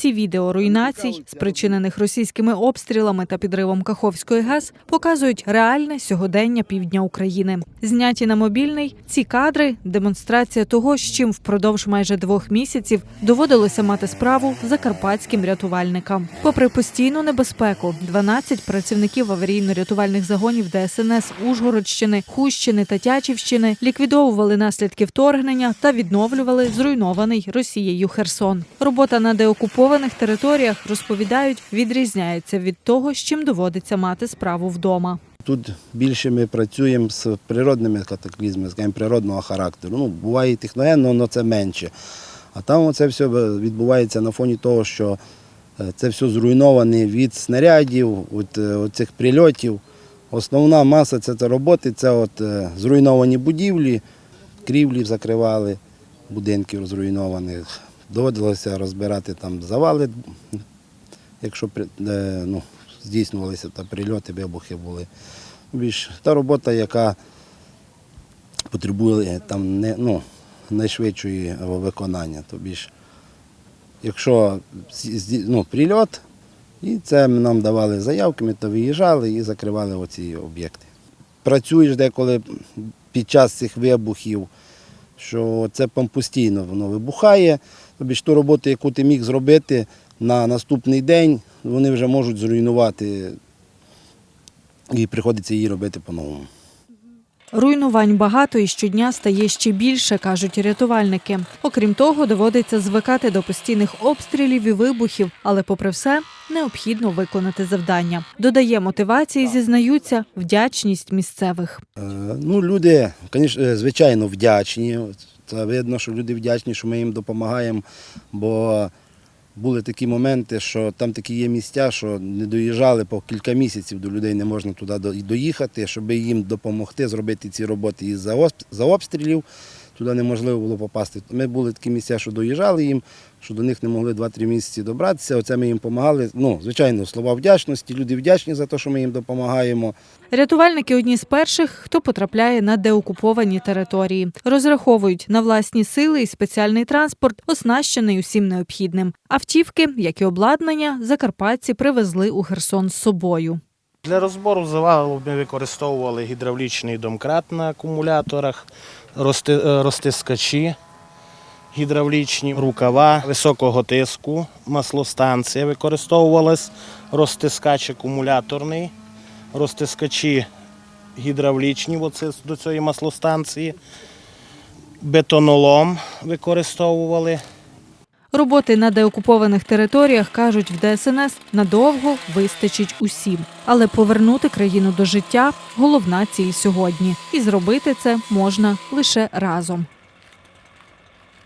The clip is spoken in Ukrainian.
Ці відео руйнацій, спричинених російськими обстрілами та підривом Каховської ГЕС, показують реальне сьогодення півдня України. Зняті на мобільний ці кадри демонстрація того, з чим впродовж майже двох місяців доводилося мати справу закарпатським рятувальникам. Попри постійну небезпеку, 12 працівників аварійно-рятувальних загонів ДСНС Ужгородщини, Хущини та Тячівщини ліквідовували наслідки вторгнення та відновлювали зруйнований Росією Херсон. Робота на деокупованих територіях розповідають, відрізняється від того, з чим доводиться мати справу вдома. Тут більше ми працюємо з природними катаклізмами, скажімо, природного характеру. Ну, буває і техногенно, але це менше. А там це все відбувається на фоні того, що е, це все зруйноване від снарядів, від е, цих прильотів. Основна маса це, це роботи, це от е, зруйновані будівлі, крівлі закривали, будинків зруйнованих. Доводилося розбирати там завали, якщо е, ну, здійснювалися та прильоти, вибухи були. Більш та робота, яка потребує там не, ну, найшвидшої виконання. То більш, якщо ну, прильот, і це нам давали заявки, ми то виїжджали і закривали оці об'єкти. Працюєш деколи під час цих вибухів, що це там постійно воно вибухає. Тобі ж ту роботу, яку ти міг зробити на наступний день, вони вже можуть зруйнувати і приходиться її робити по-новому. Руйнувань багато і щодня стає ще більше, кажуть рятувальники. Окрім того, доводиться звикати до постійних обстрілів і вибухів, але, попри все, необхідно виконати завдання. Додає мотивації, зізнаються, вдячність місцевих. Е, Ну, люди, звісно, звичайно, вдячні. Це видно, що люди вдячні, що ми їм допомагаємо, бо були такі моменти, що там такі є місця, що не доїжджали по кілька місяців до людей, не можна туди до- доїхати, щоб їм допомогти зробити ці роботи із за обстрілів. Туди неможливо було попасти. Ми були такі місця, що доїжджали їм, що до них не могли 2-3 місяці добратися. Оце ми їм допомагали. Ну, звичайно, слова вдячності. Люди вдячні за те, що ми їм допомагаємо. Рятувальники одні з перших, хто потрапляє на деокуповані території. Розраховують на власні сили і спеціальний транспорт, оснащений усім необхідним. Автівки, як і обладнання, закарпатці привезли у Херсон з собою. Для розбору завалу ми використовували гідравлічний домкрат на акумуляторах, е, розтискачі гідравлічні, рукава високого тиску, маслостанція використовувалась, розтискач акумуляторний, розтискачі гідравлічні оце до цієї маслостанції, бетонолом використовували. Роботи на деокупованих територіях кажуть в ДСНС надовго вистачить усім, але повернути країну до життя головна ціль сьогодні, і зробити це можна лише разом.